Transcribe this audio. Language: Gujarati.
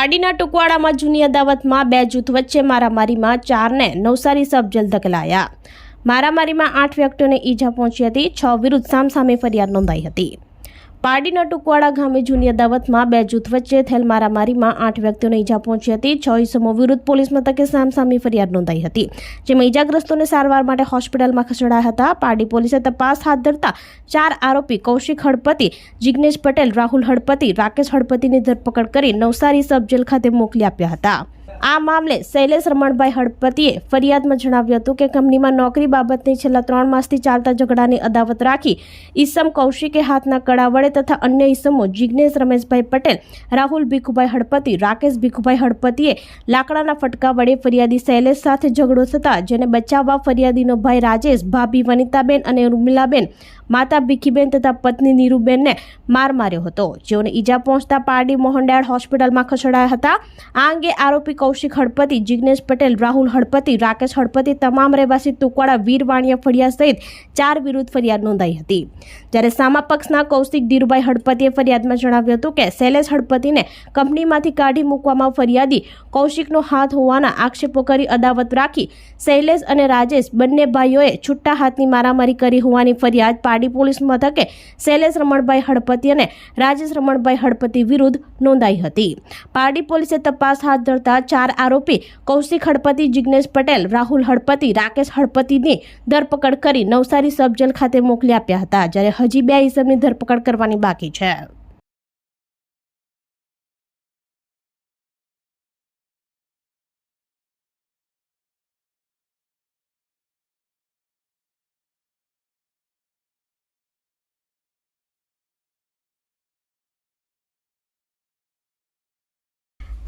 પારડીના ટુકવાડામાં જૂની અદાવતમાં બે જૂથ વચ્ચે મારામારીમાં ચારને નવસારી સબ જેલ ધકેલાયા. મારામારીમાં આઠ વ્યક્તિઓને ઈજા પહોંચી હતી, છ વિરુદ્ધ સામસામે ફરિયાદ નોંધાઈ હતી. પારડીના ટુકવાડા ગામે જૂની અદાવતમાં બે જૂથ વચ્ચે થયેલ મારામારીમાં આઠ વ્યક્તિઓને ઈજા પહોંચી હતી. છ ઇસમો વિરુદ્ધ પોલીસ મથકે સામસામી ફરિયાદ નોંધાઈ હતી, જેમાં ઈજાગ્રસ્તોને સારવાર માટે હોસ્પિટલમાં ખસેડાયા હતા. પારડી પોલીસે તપાસ હાથ ધરતા ચાર આરોપી કૌશિક હળપતિ જિગ્નેશ પટેલ, રાહુલ હળપતિ રાકેશ હળપતિની ધરપકડ કરી નવસારી સબ જેલ ખાતે મોકલી આપ્યા હતા. આ મામલે શૈલેષ રમણભાઈ હળપતિએ ફરિયાદમાં જણાવ્યું હતું કે કંપનીમાં નોકરી બાબતની છેલ્લા ત્રણ માસથી ચાલતા ઝઘડાની અદાવત રાખી ઈસમ કૌશિકે હાથના કડા વડે તથા અન્ય ઈસમો જિજ્ઞેશ રમેશભાઈ પટેલ, રાહુલ ભીખુભાઈ હળપતિ, રાકેશ ભીખુભાઈ હળપતિએ લાકડાના ફટકા વડે ફરિયાદી શૈલેષ સાથે ઝઘડો થતા જેને બચાવવા ફરિયાદીનો ભાઈ રાજેશ, ભાભી વનિતાબેન અને ઉર્મિલાબેન, માતા ભીખીબેન તથા પત્ની નીરુબેનને માર માર્યો હતો. જેઓને ઈજા પહોંચતા પારડી મોહનડાળ હોસ્પિટલમાં ખસેડાયા હતા. આ અંગે આરોપી કૌશિક હળપતિ જિજ્ઞેશ પટેલ, રાહુલ હળપતિ, રાકેશ હળપતિ તમામ રહેવાસી તુકવાડા વીર વાણિયા ફળિયા સહિત ચાર વિરુદ્ધ ફરિયાદ નોંધાઈ હતી. જ્યારે સામા પક્ષના કૌશિક ધીરુભાઈ હળપતિએ ફરિયાદમાં જણાવ્યું હતું કે, શૈલેષ હળપતિને કંપનીમાંથી કાઢી મૂકવામાં ફરિયાદી કૌશિકનો હાથ હોવાના આક્ષેપો કરી અદાવત રાખી શૈલેષ અને રાજેશ બંને ભાઈઓએ છૂટા હાથની મારામારી કરી હોવાની ફરિયાદ પારડી પોલીસ મથકે શૈલેષ રમણભાઈ હળપતિ અને રાજેશ રમણભાઈ હળપતિ વિરુદ્ધ નોંધાઈ હતી. પારડી પોલીસે તપાસ હાથ ધરતા ચાર આરોપી કૌશિક હળપતિ, જિગ્નેશ પટેલ, રાહુલ હળપતિ, રાકેશ હળપતિની ધરપકડ કરી નવસારી સબજેલ ખાતે મોકલી આપ્યા હતા, જ્યારે હજી બે ઇસમની ધરપકડ કરવાની બાકી છે.